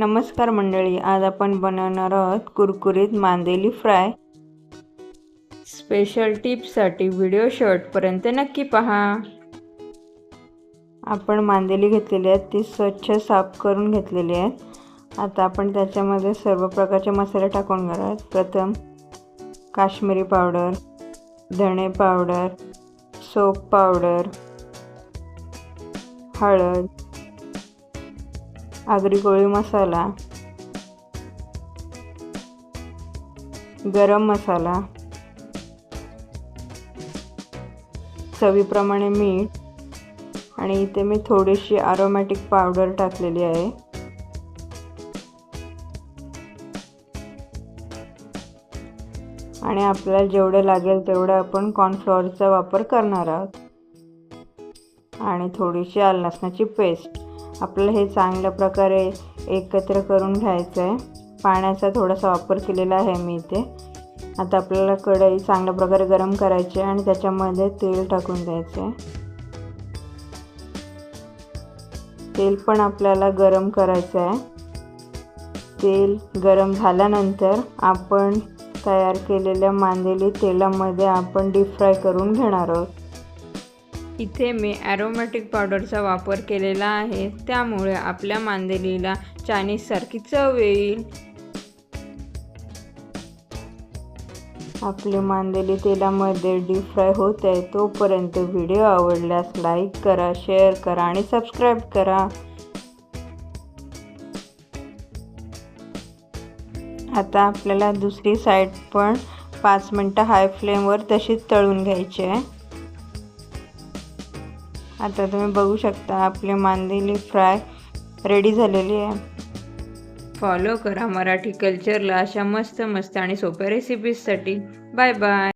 नमस्कार मंडळी आज आपण बनवणार आहोत कुरकुरीत मांदेली फ्राय. स्पेशल टिप्ससाठी व्हिडिओ शॉर्टपर्यंत नक्की पहा. आपण मांदेली घेतलेली आहेत ती स्वच्छ साफ करून घेतलेली आहेत. आता आपण त्याच्यामध्ये सर्व प्रकारचे मसाले टाकून घेणार प्रथम काश्मीरी पावडर धणे पावडर सोप पावडर हळद आगरी कोळी मसाला गरम मसाला चवीप्रमाणे मीठ आणि इथे मी थोडीशी आरोमॅटिक पावडर टाकलेली आहे. आणि आपल्याला जेवढं लागेल तेवढं आपण कॉर्नफ्लॉवरचा वापर करणार आहोत. आणि थोडीशी आल पेस्ट आपल्याला हे चांगल्या प्रकारे एकत्र करून घ्यायचं आहे पाण्याचा थोडासा वापर केलेला आहे मी इथे. आता आपल्याला कढई चांगल्या प्रकारे गरम करायची आहे आणि त्याच्यामध्ये तेल टाकून द्यायचं आहे तेल पण आपल्याला गरम करायचं आहे तेल गरम झाल्यानंतर आपण तयार केलेल्या मांदेली तेलामध्ये आपण डीप फ्राय करून घेणार आहोत. इथे मी ॲरोमॅटिक पावडरचा वापर केलेला आहे. त्यामुळे आपल्या मांदेलीला चायनीजसारखी चव येईल. आपली मांदेली तेलामध्ये डीप फ्राय होत आहे तोपर्यंत व्हिडिओ आवडल्यास लाईक करा शेअर करा आणि सबस्क्राईब करा. आता आपल्याला दुसरी साईड पण पाच मिनटं हाय फ्लेमवर तशीच तळून घ्यायची आहे. आता तुम्ही बघू शकता आपली मांदेली फ्राय रेडी झालेली आहे. फॉलो करा मराठी कल्चरला अशा मस्त मस्त आणि सोप्या रेसिपीजसाठी बाय बाय